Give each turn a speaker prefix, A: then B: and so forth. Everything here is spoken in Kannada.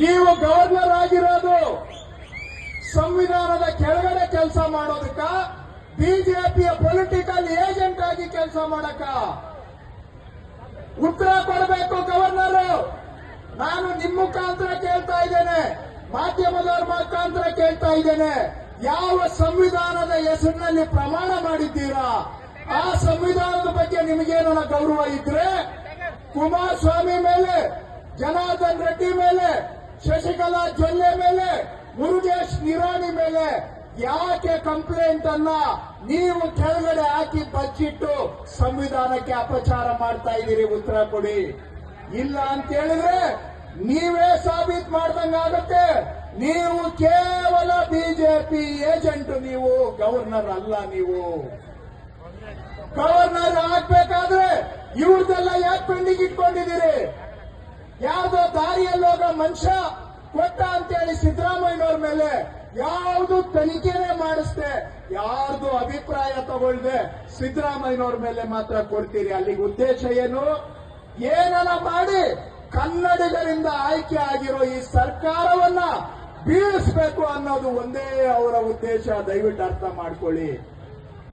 A: ನೀವು ಗವರ್ನರ್ ಆಗಿರೋದು ಸಂವಿಧಾನದ ಕೆಳಗಡೆ ಕೆಲಸ ಮಾಡೋದಕ್ಕ, ಬಿಜೆಪಿಯ ಪೊಲಿಟಿಕಲ್ ಏಜೆಂಟ್ ಆಗಿ ಕೆಲಸ ಮಾಡಕ ಉತ್ತರ ಕೊಡಬೇಕು ಗವರ್ನರ್ ನಾನು ನಿಮ್ಮ ಮುಖಾಂತರ ಕೇಳ್ತಾ ಇದ್ದೇನೆ, ಮಾಧ್ಯಮದವರ ಮುಖಾಂತರ ಕೇಳ್ತಾ ಇದ್ದೇನೆ. ಯಾವ ಸಂವಿಧಾನದ ಹೆಸರಿನಲ್ಲಿ ಪ್ರಮಾಣ ಮಾಡಿದ್ದೀರಾ? ಆ ಸಂವಿಧಾನದ ಬಗ್ಗೆ ನಿಮಗೇನ ಗೌರವ ಇದ್ರೆ, ಕುಮಾರಸ್ವಾಮಿ ಮೇಲೆ, ಜನಾರ್ದನ್ ರೆಡ್ಡಿ ಮೇಲೆ ಶಶಿಕಲಾ ಜೊಲ್ಲೆ ಮೇಲೆ, ಮುರುಗೇಶ್ ನಿರಾಣಿ ಮೇಲೆ ಯಾಕೆ ಕಂಪ್ಲೇಂಟ್ ಅನ್ನ ನೀವು ಕೆಳಗಡೆ ಹಾಕಿ ಬಚ್ಚಿಟ್ಟು ಸಂವಿಧಾನಕ್ಕೆ ಅಪಚಾರ ಮಾಡ್ತಾ ಇದ್ದೀರಿ? ಉತ್ತರ ಕೊಡಿ. ಇಲ್ಲ ಅಂತ ಹೇಳಿದ್ರೆ ನೀವೇ ಸಾಬೀತ್ ಮಾಡ್ದಂಗಾಗುತ್ತೆ ನೀವು ಕೇವಲ ಬಿಜೆಪಿ ಏಜೆಂಟ್ ನೀವು, ಗವರ್ನರ್ ಅಲ್ಲ ನೀವು. ಗವರ್ನರ್ ಆಗ್ಬೇಕಾದ್ರೆ ಇವ್ರದೆಲ್ಲ ಯಾಕೆ ಪೆಂಡಿಂಗ್ ಇಟ್ಕೊಂಡಿದ್ದೀರಿ? ಯಾವ್ದೋ ದಾರಿಯಲ್ಲಿ ಹೋಗೋ ಮನುಷ್ಯ ಕೊಟ್ಟ ಅಂತೇಳಿ ಸಿದ್ದರಾಮಯ್ಯನವ್ರ ಮೇಲೆ ಯಾವುದು ತನಿಖೆನೇ ಮಾಡಿಸ್ದೆ, ಯಾರ್ದು ಅಭಿಪ್ರಾಯ ತಗೊಳ್ದೆ, ಸಿದ್ದರಾಮಯ್ಯನವ್ರ ಮೇಲೆ ಮಾತ್ರ ಕೊಡ್ತೀರಿ. ಅಲ್ಲಿಗೆ ಉದ್ದೇಶ ಏನು? ಏನನ್ನ ಮಾಡಿ ಕನ್ನಡಿಗರಿಂದ ಆಯ್ಕೆ ಆಗಿರೋ ಈ ಸರ್ಕಾರವನ್ನ ಬೀಳಿಸ್ಬೇಕು ಅನ್ನೋದು ಒಂದೇ ಅವರ ಉದ್ದೇಶ. ದಯವಿಟ್ಟು ಅರ್ಥ ಮಾಡ್ಕೊಳ್ಳಿ.